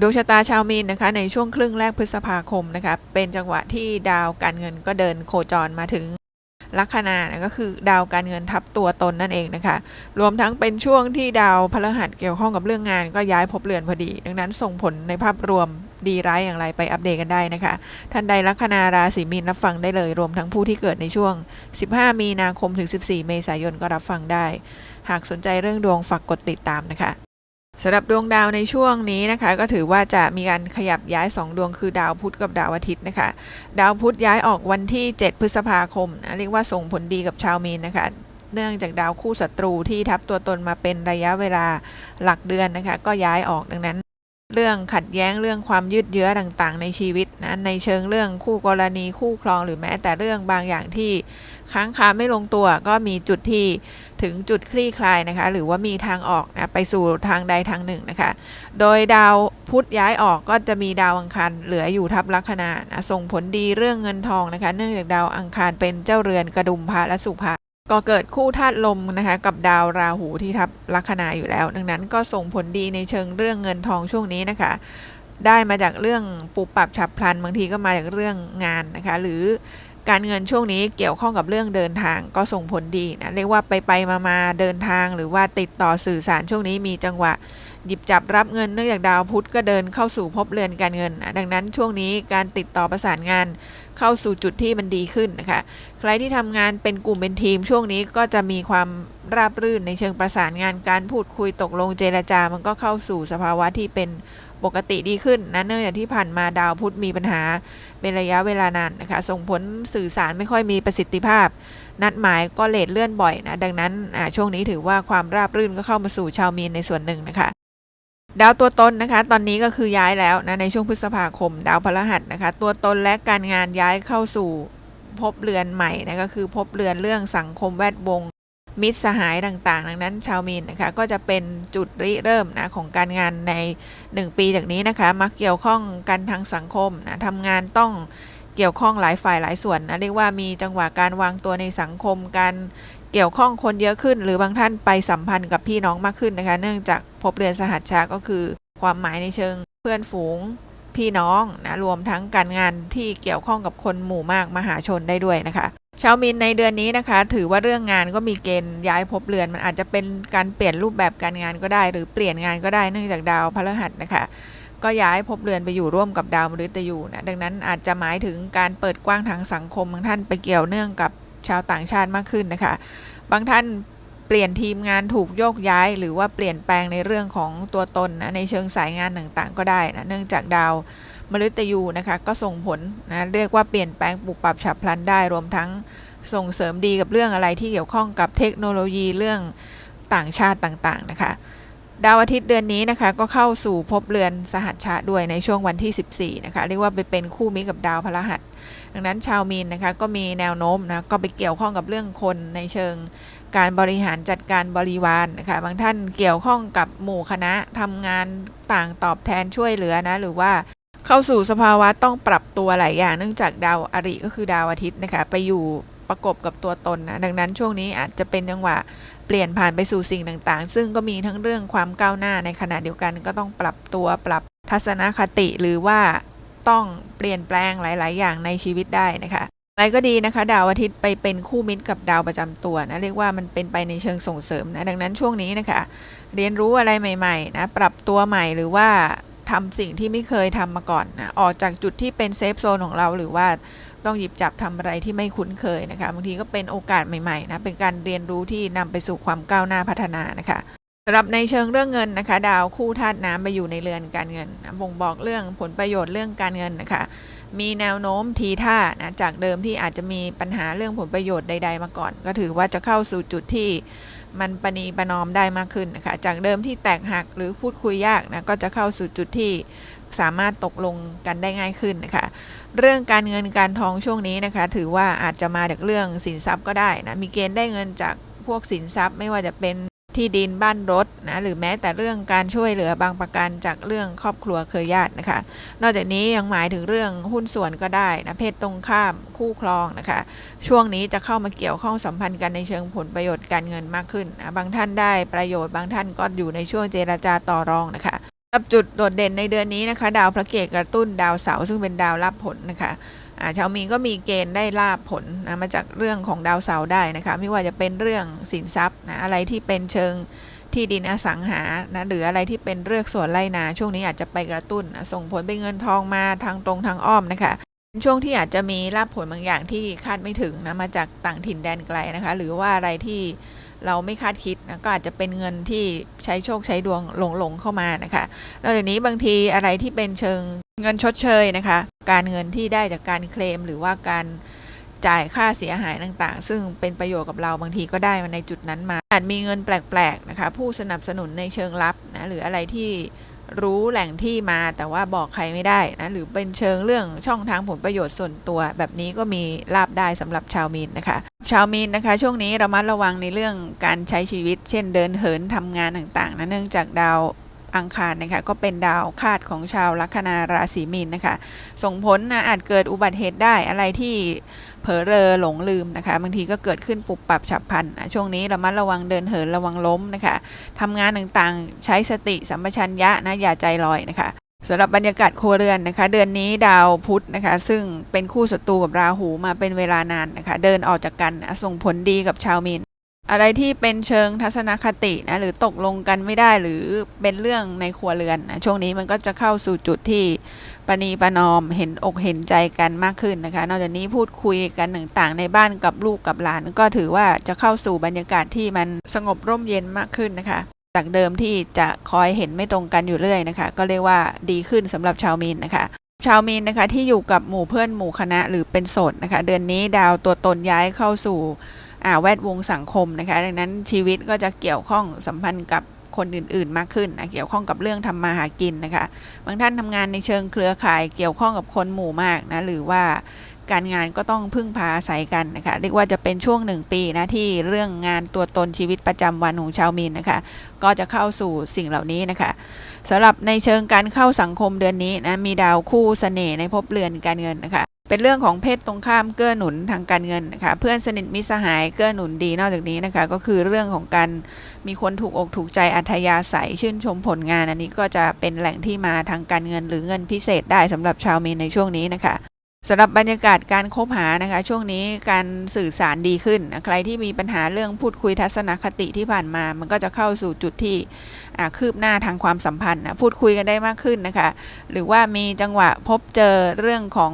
ดวงชะตาชาวมีนนะคะในช่วงครึ่งแรกพฤษภาคมนะคะเป็นจังหวะที่ดาวการเงินก็เดินโคจรมาถึงลัคนานะก็คือดาวการเงินทับตัวตนนั่นเองนะคะ รวมทั้งเป็นช่วงที่ดาวพฤหัสเกี่ยวข้องกับเรื่องงาน ก็ย้ายภพเรือนพอดี ดังนั้นส่งผลในภาพรวมดีร้ายอย่างไรไปอัปเดตกันได้นะคะ ท่านใดลัคนาราศีมีนรับฟังได้เลย รวมทั้งผู้ที่เกิดในช่วง 15 มีนาคมถึง 14 เมษายนก็รับฟังได้ หากสนใจเรื่องดวงฝากกดติดตามนะคะ สำหรับดวงดาวในช่วงนี้นะคะ ก็ถือว่าจะมีการขยับย้าย 2 ดวงคือดาวพุธกับดาวอาทิตย์นะคะ ดาวพุธย้ายออกวันที่ 7 พฤษภาคมนะเรียกว่าส่งผลดีกับชาวมีนนะคะ เนื่องจากดาวคู่ศัตรูที่ทับตัวตนมาเป็นระยะเวลาหลักเดือนนะคะ ก็ย้ายออกดังนั้น เรื่องขัดแย้งเรื่องความยืดเยื้อต่างๆ ในชีวิตนะในเชิงเรื่องคู่กรณีคู่ครองหรือแม้แต่เรื่องบางอย่างที่ ค้างคาไม่ลงตัว ก็มีจุดที่ถึงจุดคลี่คลายนะคะ หรือว่ามีทางออกนะไปสู่ทางใดทางหนึ่งนะคะ โดยดาวพุธย้ายออกก็จะมีดาวอังคารเหลืออยู่ทับลัคนานะส่งผลดีเรื่องเงินทองนะคะ เนื่องจากดาวอังคารเป็นเจ้าเรือนกระดุมพระและสุภะก็เกิดคู่ธาตุลมนะคะกับดาวราหูที่ทับลัคนาอยู่แล้ว ดังนั้นก็ส่งผลดีในเชิงเรื่องเงินทองช่วงนี้นะคะ ได้มาจากเรื่องปุบปรับฉับพลันบางทีก็มาจากเรื่องงานนะคะ หรือ การเงินช่วงนี้เกี่ยวข้องกับเรื่องเดินทางก็ส่งผลดีนะเรียกว่าไปไปมามาเดินทางหรือว่าติดต่อสื่อสารช่วงนี้มีจังหวะ หยิบจับรับเงินเนื่องจากดาวพุธก็เดินเข้าสู่ภพเรือนการเงินนะดังนั้นช่วงนี้การติดต่อประสานงานเข้าสู่จุดที่มันดีขึ้นนะคะใครที่ทำงานเป็นกลุ่มเป็นทีมช่วงนี้ก็จะมีความราบรื่นในเชิงประสานงานการพูดคุยตกลงเจรจา มันก็เข้าสู่สภาวะที่เป็น ปกติดีขึ้นนะเนื่องจากที่ผ่านมาดาวพุธมีปัญหาเป็นระยะเวลานานนะคะส่งผลสื่อสารไม่ค่อยมีประสิทธิภาพ นัดหมายก็เลทเลื่อนบ่อยนะดังนั้นช่วงนี้ถือว่าความราบรื่นก็เข้ามาสู่ชาวมีนในส่วนหนึ่งนะคะดาวตัวตนนะคะ ตอนนี้ก็คือย้ายแล้วนะในช่วงพฤษภาคม ดาวพฤหัสนะคะ ตัวตนและการงานย้ายเข้าสู่ภพเรือนใหม่นะก็คือภพเรือนเรื่องสังคมแวดวง มิตรสหายต่างๆ ดังนั้นชาวมีนนะคะก็จะเป็นจุดริเริ่มนะของการงานใน 1 ปีจากนี้นะคะมักเกี่ยวข้องกันทางสังคมนะทำงานต้องเกี่ยวข้องหลายฝ่ายหลายส่วนนะเรียกว่ามีจังหวะการวางตัวในสังคมการเกี่ยวข้องคนเยอะขึ้น หรือบางท่านไปสัมพันธ์กับพี่น้องมากขึ้นนะคะ เนื่องจากพบเรือนสหัสชาก็คือ ความหมายในเชิงเพื่อนฝูงพี่น้องนะรวมทั้งการงานที่เกี่ยวข้องกับคนหมู่มากมหาชนได้ด้วยนะคะ ชาวมินในเดือนนี้นะคะ ถือว่าเรื่องงานก็มีเกณฑ์ย้ายภพเรือน มันอาจจะเป็นการเปลี่ยนรูปแบบการงานก็ได้ หรือเปลี่ยนงานก็ได้เนื่องจากดาวพฤหัสนะคะ ก็ย้ายภพเรือนไปอยู่ร่วมกับดาวมฤตยูนะดังนั้นอาจจะหมายถึงการเปิดกว้างทางสังคมบางท่านไปเกี่ยวเนื่องกับชาวต่างชาติมากขึ้นนะคะ บางท่านเปลี่ยนทีมงานถูกโยกย้าย หรือว่าเปลี่ยนแปลงในเรื่องของตัวตนนะในเชิงสายงานต่างๆ ก็ได้นะเนื่องจากดาว มฤตยูนะคะก็ส่งผลนะเรียกว่าเปลี่ยนแปลงปรับปรับฉับพลันได้รวมทั้งส่งเสริมดีกับเรื่องอะไรที่เกี่ยวข้องกับเทคโนโลยีเรื่องต่างชาติต่างๆนะคะดาวอาทิตย์เดือนนี้นะคะก็เข้าสู่ภพเรือนสหัชชะด้วยในช่วงวันที่ 14นะคะเรียกว่าไปเป็นคู่มิกับดาวพฤหัส ดังนั้นชาวมีนนะคะก็มีแนวโน้มนะก็ไปเกี่ยวข้องกับเรื่องคนในเชิงการบริหารจัดการบริวารนนะคะบางท่านเกี่ยวข้องกับหมู่คณะทำงานต่างตอบแทนช่วยเหลือนะหรือว่า เข้าสู่สภาวะต้องปรับตัวหลายอย่างเนื่องจากดาวอริก็คือดาวอาทิตย์นะคะไปอยู่ประกบกับตัวตนนะดังนั้นช่วงนี้อาจจะเป็นจังหวะเปลี่ยนผ่านไปสู่สิ่งต่างๆ ซึ่งก็มีทั้งเรื่องความก้าวหน้าในขณะเดียวกันก็ต้องปรับตัวปรับทัศนคติหรือว่าต้องเปลี่ยนแปลงหลาย ๆ อย่างในชีวิตได้นะคะอะไรก็ดีนะคะ ดาวอาทิตย์ไปเป็นคู่มิตรกับดาวประจำตัวนะเรียกว่ามันเป็นไปในเชิงส่งเสริมนะดังนั้นช่วงนี้นะคะ เรียนรู้อะไรใหม่ ๆ นะ ปรับตัวใหม่หรือว่า ทำสิ่งที่ไม่เคยทำมาก่อนนะออกจากจุดที่เป็นเซฟโซนของเราหรือว่าต้องหยิบจับทำอะไรที่ไม่คุ้นเคยนะคะบางทีก็เป็นโอกาสใหม่ๆนะเป็นการเรียนรู้ที่นำไปสู่ความก้าวหน้าพัฒนานะคะสำหรับในเชิงเรื่องเงินนะคะ ดาวคู่ธาตุน้ำไปอยู่ในเรือนการเงินบ่งบอกเรื่องผลประโยชน์เรื่องการเงินนะคะ มีแนวโน้มทีท่านะจากเดิมที่อาจจะมีปัญหาเรื่องผลประโยชน์ใด ๆ มาก่อน ก็ถือว่าจะเข้าสู่จุดที่ มันปณีประนอมได้มากขึ้นนะคะจากเดิมที่แตกหักหรือพูดคุยยากนะก็จะเข้าสู่จุดที่สามารถตกลงกันได้ง่ายขึ้นนะคะ เรื่องการเงินการทองช่วงนี้นะคะ ถือว่าอาจจะมาจากเรื่องสินทรัพย์ก็ได้นะมีเกณฑ์ได้เงินจากพวกสินทรัพย์ไม่ว่าจะเป็น ที่ดินบ้านรถนะหรือแม้แต่เรื่องการช่วยเหลือบางประการจากเรื่องครอบครัวเคยญาตินะคะ นอกจากนี้ยังหมายถึงเรื่องหุ้นส่วนก็ได้นะเพศตรงข้ามคู่ครองนะคะ ช่วงนี้จะเข้ามาเกี่ยวข้องสัมพันธ์กันในเชิงผลประโยชน์การเงินมากขึ้นนะบางท่านได้ประโยชน์บางท่านก็อยู่ในช่วงเจราจาต่อรองนะคะรับจุดโดดเด่นในเดือนนี้นะคะ ดาวพระเกตกระตุ้นดาวเสาร์ซึ่งเป็นดาวรับผลนะคะ ชาวมีนก็มีเกณฑ์ได้ลาบผลนะมาจากเรื่องของดาวเสาร์ได้นะคะไม่ว่าจะเป็นเรื่องสินทรัพย์นะอะไรที่เป็นเชิงที่ดินอสังหานะหรืออะไรที่เป็นเรื่อกสวนไร่นา ช่วงนี้อาจจะไปกระตุ้นนะส่งผลเป็นเงินทองมาทางตรงทางอ้อมนะคะช่วงที่อาจจะมีลาบผลบางอย่างที่คาดไม่ถึงนะมาจากต่างถิ่นแดนไกลนะคะ หรือว่าอะไรที่ เราไม่คาดคิดนะก็อาจจะเป็นเงินที่ใช้โชคใช้ดวงหลงหลงๆเข้ามานะคะนอกจากนี้บางทีอะไรที่เป็นเชิงเงินชดเชยนะคะ การเงินที่ได้จากการเคลมหรือว่าการจ่ายค่าเสียหายต่างๆ ซึ่งเป็นประโยชน์กับเราบางทีก็ได้มาในจุดนั้นมา อาจมีเงินแปลกๆนะคะ ผู้สนับสนุนในเชิงลับนะหรืออะไรที่รู้แหล่งที่มาแต่ว่าบอกใครไม่ได้นะหรือเป็นเชิงเรื่องช่องทางผลประโยชน์ส่วนตัว แบบนี้ก็มีลาบได้สำหรับชาวมีนนะคะ ชาวมีนนะคะ ช่วงนี้ระมัดระวังในเรื่องการใช้ชีวิต เช่นเดินเหินทำงานต่างๆนะเนื่องจากดาวอังคารนะคะก็เป็นดาวคาดของชาวลัคนาราศีมีนนะคะ ส่งผลนะอาจเกิดอุบัติเหตุได้อะไรที่เผลอเรอหลงลืมนะคะบางทีก็เกิดขึ้นปุบปับฉับพลันนะช่วงนี้ระมัดระวังเดินเหินระวังล้มนะคะทำงานต่างๆ ใช้สติสัมปชัญญะนะอย่าใจลอยนะคะ สำหรับบรรยากาศครัวเรือนนะคะ เดือนนี้ดาวพุธนะคะ ซึ่งเป็นคู่ศัตรูกับราหูมาเป็นเวลานานนะคะ เดินออกจากกันนะส่งผลดีกับชาวมีนอะไรที่เป็นเชิงทัศนคตินะหรือตกลงกันไม่ได้หรือเป็นเรื่องในครัวเรือนนะช่วงนี้มันก็จะเข้าสู่จุดที่ปณีประนอมเห็นอกเห็นใจกันมากขึ้นนะคะ นอกจากนี้พูดคุยกันต่างๆในบ้านกับลูกกับหลาน ก็ถือว่าจะเข้าสู่บรรยากาศที่มันสงบร่มเย็นมากขึ้นนะคะ จากเดิมที่จะคอยเห็นไม่ตรงกันอยู่เรื่อยนะคะ ก็เรียกว่าดีขึ้นสำหรับชาวมีนนะคะ ชาวมีนนะคะที่อยู่กับหมู่เพื่อนหมู่คณะหรือเป็นโสดนะคะ เดือนนี้ดาวตัวตนย้ายเข้าสู่อ่าแวดวงสังคมนะคะ ดังนั้นชีวิตก็จะเกี่ยวข้องสัมพันธ์กับคนอื่นๆ มากขึ้นนะเกี่ยวข้องกับเรื่องทำมาหากินนะคะ บางท่านทำงานในเชิงเครือข่ายเกี่ยวข้องกับคนหมู่มากนะหรือว่า การงานก็ต้องพึ่งพาอาศัยกันนะคะเรียกว่าจะเป็นช่วงหนึ่งปีนะที่เรื่องงานตัวตนชีวิตประจำวันของชาวมีนนะคะก็จะเข้าสู่สิ่งเหล่านี้นะคะสำหรับในเชิงการเข้าสังคมเดือนนี้นะมีดาวคู่เสน่ห์ในภพเรือนการเงินนะคะเป็นเรื่องของเพศตรงข้ามเกื้อหนุนทางการเงินนะคะเพื่อนสนิทมิสหายเกื้อหนุนดีนอกจากนี้นะคะก็คือเรื่องของการมีคนถูกอกถูกใจอัธยาศัยชื่นชมผลงาน อันนี้ก็จะเป็นแหล่งที่มาทางการเงินหรือเงินพิเศษได้สำหรับชาวมีนในช่วงนี้นะคะ สำหรับบรรยากาศการคบหานะคะ ช่วงนี้การสื่อสารดีขึ้น ใครที่มีปัญหาเรื่องพูดคุยทัศนคติที่ผ่านมา มันก็จะเข้าสู่จุดที่คืบหน้าทางความสัมพันธ์พูดคุยกันได้มากขึ้นนะคะ หรือว่ามีจังหวะพบเจอเรื่องของ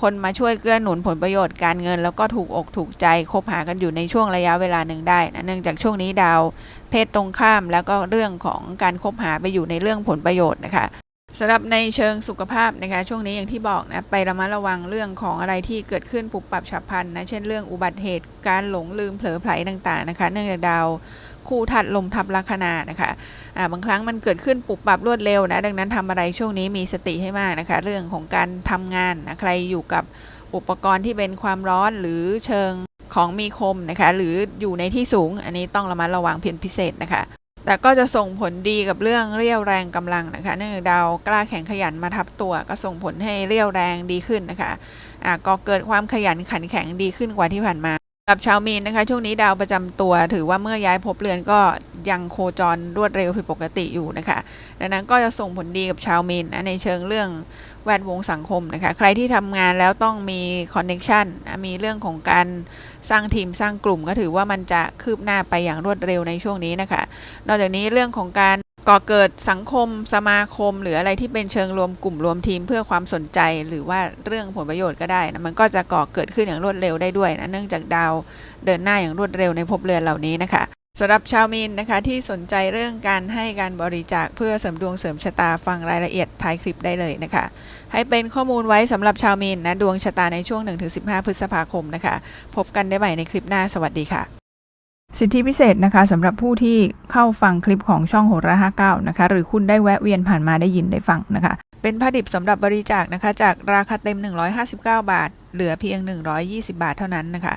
คนมาช่วยเกื้อหนุนผลประโยชน์การเงิน แล้วก็ถูกอกถูกใจคบหากันอยู่ในช่วงระยะเวลาหนึ่งได้นะเนื่องจากช่วงนี้ดาว เพศตรงข้ามแล้วก็เรื่องของการคบหาไปอยู่ในเรื่องผลประโยชน์นะคะ สำหรับในเชิงสุขภาพนะคะช่วงนี้อย่างที่บอกนะไประมัดระวังเรื่องของอะไรที่เกิดขึ้นปุบปับฉับพลันนะเช่นเรื่องอุบัติเหตุการหลงลืมเผลอไผลต่างๆนะคะเนื่องจากดาวคู่ทัดลมทับลัคนานะคะอ่าบางครั้งมันเกิดขึ้นปุบปับรวดเร็วนะดังนั้นทำอะไรช่วงนี้มีสติให้มากนะคะเรื่องของการทำงานนะใครอยู่กับอุปกรณ์ที่เป็นความร้อนหรือเชิงของมีคมนะคะหรืออยู่ในที่สูงอันนี้ต้องระมัดระวังเพียงพิเศษนะคะ แต่ก็จะส่งผลดีกับเรื่องเรี่ยวแรงกำลังนะคะ เนื่องจากดาวกล้าแข็งขยันมาทับตัว ก็ส่งผลให้เรี่ยวแรงดีขึ้นนะคะอ่าก็เกิดความขยันขันแข็งดีขึ้นกว่าที่ผ่านมาสำหรับชาวมีนนะคะ ช่วงนี้ดาวประจำตัว ถือว่าเมื่อย้ายภพเรือนก็ ยังโคจรรวดเร็วผิดปกติอยู่นะคะ ดังนั้นก็จะส่งผลดีกับชาวเมีนนะในเชิงเรื่องแวดวงสังคมนะคะ ใครที่ทำงานแล้วต้องมีคอนเน็ชันมีเรื่องของการสร้างทีมสร้างกลุ่มก็ถือว่ามันจะคืบหน้าไปอย่างรวดเร็วในช่วงนี้นะคะ นอกจากนี้เรื่องของการก่อเกิดสังคมสมาคม หรืออะไรที่เป็นเชิงรวมกลุ่มรวมทีมเพื่อความสนใจ หรือว่าเรื่องผลประโยชน์ก็ได้นะมันก็จะก่อเกิดขึ้นอย่างรวดเร็วได้ด้วยนะเนื่องจากดาวเดินหน้าอย่างรวดเร็วในภพเรือนเหล่านี้นะคะ สำหรับชาวมีนนะคะที่สนใจเรื่องการให้การบริจาคเพื่อเสริมดวงเสริมชะตาฟังรายละเอียดท้ายคลิปได้เลยนะคะ ให้เป็นข้อมูลไว้สำหรับชาวมีนนะดวงชะตาในช่วง 1-15 พฤษภาคมนะคะ พบกันได้ใหม่ในคลิปหน้าสวัสดีค่ะ สิทธิพิเศษนะคะสำหรับผู้ที่เข้าฟังคลิปของช่องโหราห้าเก้านะคะหรือคุณได้แวะเวียนผ่านมาได้ยินได้ฟังนะคะ เป็นผ้าดิบสำหรับบริจาคนะคะ จากราคาเต็ม 159 บาท เหลือเพียง 120 บาทเท่านั้นนะคะ